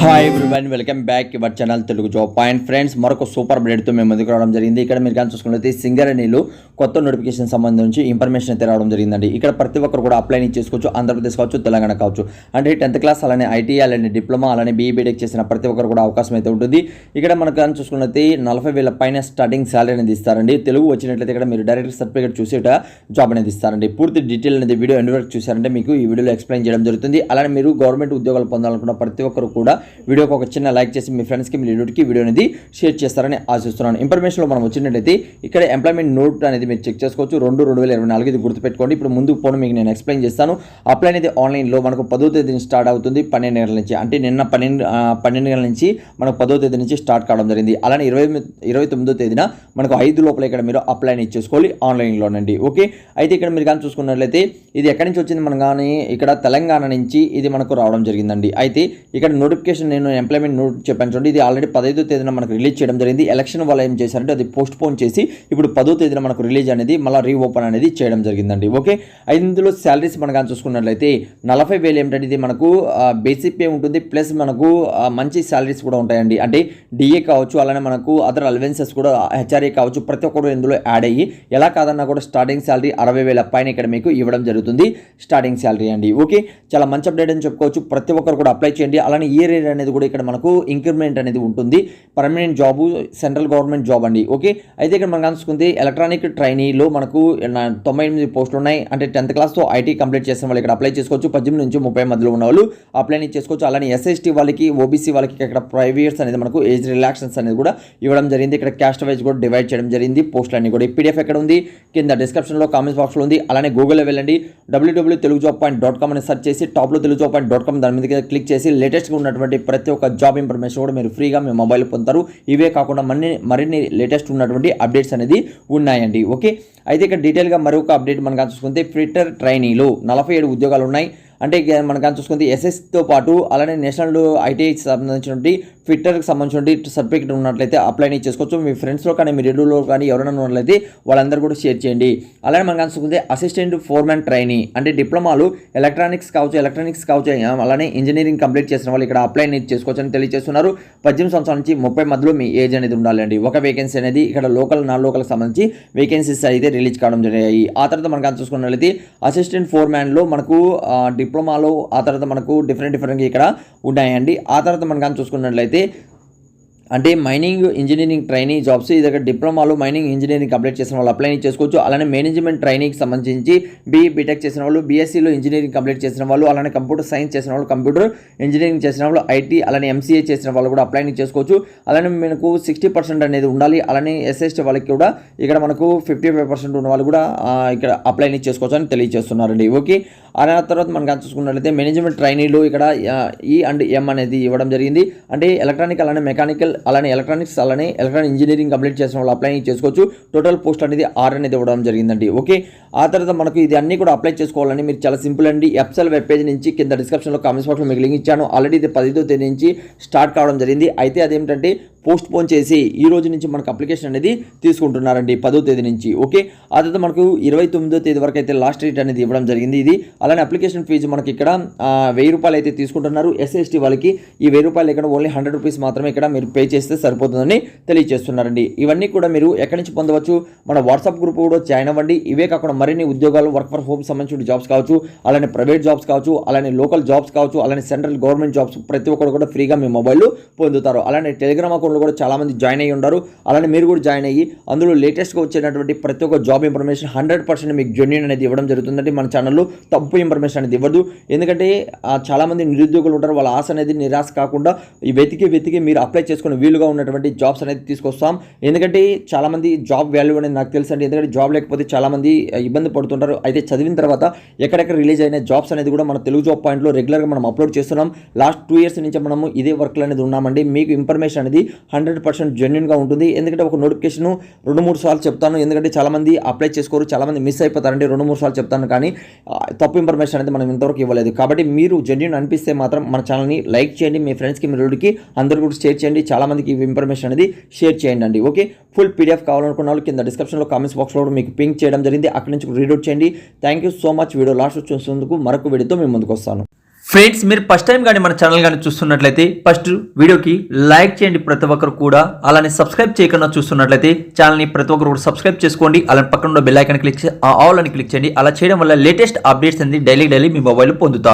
Hi. Everyone welcome back your channel Telugu job point friends మరొక super బ్రేడ్తో మేము ముందుకు రావడం జరిగింది. ఇక్కడ మీరు కానీ చూసుకున్నట్లయితే సింగర్ అనిలు కొత్త నోటిఫికేషన్ సంబంధించి ఇన్ఫర్మేషన్ అయితే రావడం జరిగిందండి. ఇక్కడ ప్రతి ఒక్కరు కూడా అప్లై చేసుకోవచ్చు. ఆంధ్రప్రదేశ్ కావచ్చు తెలంగాణ కావచ్చు. అంటే టెన్త్ క్లాస్ అలానే ఐటీ అలానే డిప్లొమా అలానే బీఈబీటెక్ చేసిన ప్రతి ఒక్కరు కూడా అవకాశం అయితే ఉంటుంది. ఇక్కడ మనకు కానీ చూసుకున్నట్లయితే నలభై వేల పైన స్టార్టింగ్ శాలరీ అనేది ఇస్తారండి. తెలుగు వచ్చినట్లయితే ఇక్కడ మీరు డైరెక్ట్ సర్టిఫికేట్ చూసేట జాబ్ అనేది ఇస్తారండి. పూర్తి డీటెయిల్ అనేది వీడియో ఎండ్ వరకు చూసారంటే మీకు ఈ వీడియోలో ఎక్స్ప్లెయిన్ చేయడం జరుగుతుంది. అలానే మీరు గవర్నమెంట్ ఉద్యోగాలు పొందాలనుకున్న ప్రతి ఒక్కరు కూడా వీడియోకి ఒక చిన్న లైక్ చేసి మీ ఫ్రెండ్స్కి మీ రిలేటివ్కి వీడియో అనేది షేర్ చేస్తారని ఆశిస్తున్నాను. ఇన్ఫర్మేషన్లో మనం వచ్చినట్లయితే ఇక్కడ ఎంప్లాయ్మెంట్ నోట్ అనేది మీరు చెక్ చేసుకోవచ్చు. రెండు రెండు వేల ఇరవై నాలుగు ఇది గుర్తుపెట్టుకోండి. ఇప్పుడు ముందుకు పోను మీకు నేను ఎక్స్ప్లెయిన్ చేస్తాను. అప్లై అనేది ఆన్లైన్లో మనకు పదో తేదీ నుంచి స్టార్ట్ అవుతుంది పన్నెండు గంటల నుంచి. అంటే నిన్న పన్నెండు పన్నెండు గంటల నుంచి మనకు పదో తేదీ నుంచి స్టార్ట్ కావడం జరిగింది. అలానే ఇరవై ఇరవై తొమ్మిదో తేదీన మనకు ఐదు లోపల ఇక్కడ మీరు అప్లై అనేది చేసుకోవాలి ఆన్లైన్లోనండి ఓకే అయితే ఇక్కడ మీరు కానీ చూసుకున్నట్లయితే ఇది ఎక్కడి నుంచి వచ్చింది మనం కానీ ఇక్కడ తెలంగాణ నుంచి ఇది మనకు రావడం జరిగిందండి. అయితే ఇక్కడ నోటిఫికేషన్ నేను ఎంప్లాయ్మెంట్ నోట్ చెప్పాను చూడండి. ఇది ఆల్రెడీ పదహైదో తేదీన మనకు రిలీజ్ చేయడం జరిగింది. ఎలక్షన్ వల్ల ఏం చేశారంటే అది పోస్ట్ పోన్ చేసి ఇప్పుడు పదో తేదీన మనకు రిలీజ్ అనేది మళ్ళీ రీఓపెన్ అనేది చేయడం జరిగిందండి. ఓకే ఇందులో శాలరీస్ మనం కానీ చూసుకున్నట్లయితే నలభై వేలు ఏమిటంటే ఇది మనకు బేసిక్ పే ఉంటుంది. ప్లస్ మనకు మంచి శాలరీస్ కూడా ఉంటాయండి. అంటే డిఏ కావచ్చు అలానే మనకు అదర్ అలవెన్సెస్ కూడా హెచ్ఆర్ఏ కావచ్చు ప్రతి ఒక్కరు ఇందులో యాడ్ అయ్యి ఎలా కాదన్నా కూడా స్టార్టింగ్ శాలరీ అరవై వేల పైన ఇక్కడ మీకు ఇవ్వడం జరుగుతుంది. స్టార్టింగ్ శాలరీ అండి. ఓకే చాలా మంచి అప్డేట్ అని చెప్పుకోవచ్చు. ప్రతి ఒక్కరు కూడా అప్లై చేయండి. అలానే ఇయర్ ఇయర్ అనేది కూడా ఇక్కడ మనకు ఇంక్రిమెంట్ అనేది ఉంటుంది. Permanent job central government job అండి. ఓకే అయితే ఇక్కడ మనం అనుకుంది ఎలక్ట్రానిక్ ట్రైనీలో మనకు తొంభై ఎనిమిది పోస్టులు ఉన్నాయి. అంటే టెన్త్ క్లాస్తో ఐటీ కంప్లీట్ చేసిన వాళ్ళు ఇక్కడ అప్లై చేసుకోవచ్చు. పద్దెనిమిది నుంచి ముప్పై మధ్యలో ఉన్న వాళ్ళు అప్లై చేసుకోవచ్చు. అలానే ఎస్ఎస్టీ వాళ్ళకి ఓబీసీ వాళ్ళకి ఇక్కడ ప్రైవ్ ఇయర్స్ అనేది మనకు ఏజ్ రిలాక్షన్స్ అనేది కూడా ఇవ్వడం జరిగింది. ఇక్కడ క్యాస్ట్ వైజ్ కూడా డివైడ్ చేయడం జరిగింది. పోస్టులు అన్ని కూడా పీడిఎఫ్ ఎక్కడ ఉంది? కింద డిస్క్రిప్షన్లో కామెంట్స్ బాక్స్లో ఉంది. అలానే గూగుల్లో వెళ్ళండి. WWW Telugu job point dot com అని సెర్చ్ చేసి టాప్లో Telugu job point dot com దాని మీద క్లిక్ చేసి లేటెస్ట్గా ఉన్నటువంటి ప్రతి ఒక్క జాబ్ ఇన్ఫర్మేషన్ కూడా మీరు ఫ్రీగా మీ మొబైల్ పొందుతారు. ఇవే కాకుండా మరిన్ని మరిన్ని లేటెస్ట్ ఉన్నటువంటి అప్డేట్స్ అనేది ఉన్నాయండి. ఓకే అయితే ఇక్కడ డీటెయిల్గా మరొక అప్డేట్ మనం చూసుకుంటే ఫిట్టర్ ట్రైనీలో నలభై ఏడు ఉద్యోగాలు ఉన్నాయి. అంటే మనకు మనం చూసుకుంటే ఎస్ఎస్తో పాటు అలానే నేషనల్ ఐటీఐకి సంబంధించినటువంటి ట్విట్టర్కి సంబంధించిన సర్టిఫికేట్ ఉన్నట్లయితే అప్లై చేసుకోవచ్చు. మీ ఫ్రెండ్స్లో కానీ మీ రెడ్యూలో కానీ ఎవరైనా ఉన్నట్లయితే వాళ్ళందరూ కూడా షేర్ చేయండి. అలానే మనం కానీ చూసుకుంటే అసిస్టెంట్ ఫోర్మ్యాన్ ట్రైనీ అంటే డిప్లొమాలు ఎలక్ట్రానిక్స్ కావచ్చు ఎలక్ట్రానిక్స్ కావచ్చు అలానే ఇంజనీరింగ్ కంప్లీట్ చేసిన వాళ్ళు ఇక్కడ అప్లై అనేది చేసుకోవచ్చు అని తెలియజేస్తున్నారు. పద్దెనిమిది సంవత్సరాల నుంచి ముప్పై మధ్యలో మీ ఏజ్ అనేది ఉండాలండి ఒక వేకెన్సీ అనేది ఇక్కడ లోకల్ నాన్ లోకల్కి సంబంధించి వేకెన్సీస్ అయితే రిలీజ్ కావడం జరిగాయి. ఆ తర్వాత మనం కానీ చూసుకున్నట్లయితే అసిస్టెంట్ ఫోర్మ్యాన్లో మనకు డిప్లొమాలో ఆ తర్వాత మనకు డిఫరెంట్ డిఫరెంట్గా ఇక్కడ ఉన్నాయండి. ఆ తర్వాత మనం కానీ చూసుకున్నట్లయితే ilgili అంటే మైనింగ్ ఇంజనీరింగ్ ట్రైనింగ్ జాబ్స్ ఇది దగ్గర డిప్లొమాలో మైనింగ్ ఇంజనీరింగ్ కంప్లీట్ చేసిన వాళ్ళు అప్లై చేసుకోవచ్చు. అలానే మేనేజ్మెంట్ ట్రైనింగ్కి సంబంధించి బీ బీటెక్ చేసిన వాళ్ళు బీఎస్సీలో ఇంజనీరింగ్ కంప్లీట్ చేసిన వాళ్ళు అలానే కంప్యూటర్ సైన్స్ చేసిన వాళ్ళు కంప్యూటర్ ఇంజనీరింగ్ చేసిన వాళ్ళు ఐటీ అలానే ఎంసీఏ చేసిన వాళ్ళు కూడా అప్లై చేసుకోవచ్చు. అలానే మనకు సిక్స్టీ పర్సెంట్ అనేది ఉండాలి. అలానే ఎస్ఎస్టీ వాళ్ళకి కూడా ఇక్కడ మనకు ఫిఫ్టీ ఫైవ్ పర్సెంట్ ఉన్న వాళ్ళు కూడా ఇక్కడ అప్లై చేసుకోవచ్చు అని తెలియజేస్తున్నారండి. ఓకే? ఆ తర్వాత మనం చూసుకున్నట్లయితే మేనేజ్మెంట్ ట్రైనీలు ఇక్కడ ఈ అండ్ ఎం అనేది ఇవ్వడం జరిగింది. అంటే ఎలక్ట్రానిక్ అలానే మెకానికల్ అలానే ఎలక్ట్రానిక్స్ అలానే ఎలక్ట్రానిక్ ఇంజనీరింగ్ కంప్లీట్ చేసిన వాళ్ళు అప్లై చేసుకోవచ్చు. టోటల్ పోస్ట్ అనేది ఆర్ అనేది ఇవ్వడం జరిగిందండి. ఓకే ఆ తర్వాత మనకు ఇది అన్ని కూడా అప్లై చేసుకోవాలని మీరు చాలా సింపుల్ అండి. ఎప్సెల్ వెబ్ పేజ్ నుంచి కింద డిస్క్రిప్షన్లో కామెంట్స్ బాక్స్లో మీకు లింక్ ఇచ్చాను. ఆల్రెడీ ఇది పదిదో తేదీ నుంచి స్టార్ట్ కావడం జరిగింది. అయితే అదేంటంటే పోస్ట్ పోన్ చేసి ఈ రోజు నుంచి మనకు అప్లికేషన్ అనేది తీసుకుంటున్నారండి పదో తేదీ నుంచి. ఓకే ఆ తర్వాత మనకు ఇరవై తొమ్మిదో తేదీ వరకు అయితే లాస్ట్ డేట్ అనేది ఇవ్వడం జరిగింది ఇది. అలానే అప్లికేషన్ ఫీజు మనకి ఇక్కడ వెయ్యి రూపాయలు అయితే తీసుకుంటున్నారు. ఎస్ఎస్టీ వాళ్ళకి ఈ వెయ్యి రూపాయలు ఇక్కడ ఓన్లీ హండ్రెడ్ రూపీస్ మాత్రమే ఇక్కడ మీరు పే చేస్తే సరిపోతుందని తెలియజేస్తున్నారండి. ఇవన్నీ కూడా మీరు ఎక్కడి నుంచి పొందవచ్చు? మన వాట్సాప్ గ్రూప్ కూడా జాయిన్ అవ్వండి. ఇవే కాకుండా మరిన్ని ఉద్యోగాలు వర్క్ ఫర్ హోమ్ సంబంధించిన జాబ్స్ కావచ్చు అలానే ప్రైవేట్ జాబ్స్ కావచ్చు అలానే లోకల్ జాబ్స్ కావచ్చు అలానే సెంట్రల్ గవర్నమెంట్ జాబ్స్ ప్రతి ఒక్కరు కూడా ఫ్రీగా మీ మొబైల్ పొందుతారు. అలానే టెలిగ్రామ్ అకౌంట్లో కూడా చాలా మంది జాయిన్ అయ్యి ఉన్నారు అలానే మీరు కూడా జాయిన్ అయ్యి అందులో లేటెస్ట్గా వచ్చేటటువంటి ప్రతి ఒక్క జాబ్ ఇన్ఫర్మేషన్ హండ్రెడ్ పర్సెంట్ మీకు జెన్యున్ అనేది ఇవ్వడం జరుగుతుందండి. మన ఛానల్లో తప్పు ఇన్ఫర్మేషన్ అనేది ఇవ్వదు ఎందుకంటే చాలామంది నిరుద్యోగులు ఉంటారు. వాళ్ళ ఆశ అనేది నిరాశ కాకుండా ఈ వెతికి వెతికి మీరు అప్లై చేసుకుని వీలుగా ఉన్నటువంటి జాబ్స్ అనేది తీసుకొస్తాం. ఎందుకంటే చాలామంది జాబ్ వాల్యూ అనేది నాకు తెలుసు అండి. ఎందుకంటే జాబ్ లేకపోతే చాలామంది ఇబ్బంది పడుతుంటారు. అయితే చదివిన తర్వాత ఎక్కడెక్కడ రిలీజ్ అయిన జాబ్స్ అనేది కూడా మన తెలుగు జాబ్ పాయింట్లో రెగ్యులర్గా మనం అప్లోడ్ చేస్తున్నాం. లాస్ట్ టూ ఇయర్స్ నుంచి మనము ఇదే వర్క్లు అనేది ఉన్నామండి. మీకు ఇన్ఫర్మేషన్ అనేది హండ్రెడ్ పర్సెంట్ జెన్యున్గా ఉంటుంది. ఎందుకంటే ఒక నోటిఫికేషన్ రెండు మూడు సార్లు చెప్తాను. ఎందుకంటే చాలా మంది అప్లై చేసుకోరు చాలామంది మిస్ అయిపోతారండి. రెండు మూడు సార్లు చెప్తాను కానీ తప్పు ఇన్ఫర్మేషన్ అనేది మనం ఇంతవరకు ఇవ్వలేదు. కాబట్టి మీరు జెన్యున్ అనిపిస్తే మాత్రం మన ఛానల్ని లైక్ చేయండి. మీ ఫ్రెండ్స్కి మీ రుడికి అందరూ కూడా షేర్ చేయండి. చాలా మందికి ఈ ఇన్ఫర్మేషన్ అనేది షేర్ చేయండి అండి. ఓకే ఫుల్ పీడిఎఫ్ కావాలనుకున్న వాళ్ళు కింద డిస్క్రిప్షన్లో కామెంట్స్ బాక్స్లో కూడా మీకు పింక్ చేయడం జరిగింది. అక్కడి నుంచి రీడౌట్ చేయండి. Thank you so much video last చూసినందుకు మరొక వీడియోతో మేము ముందుకు వస్తాను. ఫ్రెండ్స్ మీరు ఫస్ట్ టైం కానీ మన ఛానల్ కానీ చూస్తున్నట్లయితే ఫస్ట్ వీడియోకి లైక్ చేయండి ప్రతి ఒక్కరు కూడా. అలానే సబ్స్క్రైబ్ చేయకుండా చూస్తున్నట్లయితే ఛానల్ని ప్రతి ఒక్కరు కూడా సబ్స్క్రైబ్ చేసుకోండి. అలానే పక్కన ఉన్న బెల్ ఐకాన్ క్లిక్ చే- ఆ ఆల్ అని క్లిక్ చేయండి. అలా చేయడం వల్ల లేటెస్ట్ అప్డేట్స్ అనేది డైలీ డైలీ మీ మొబైల్ పొందుతారు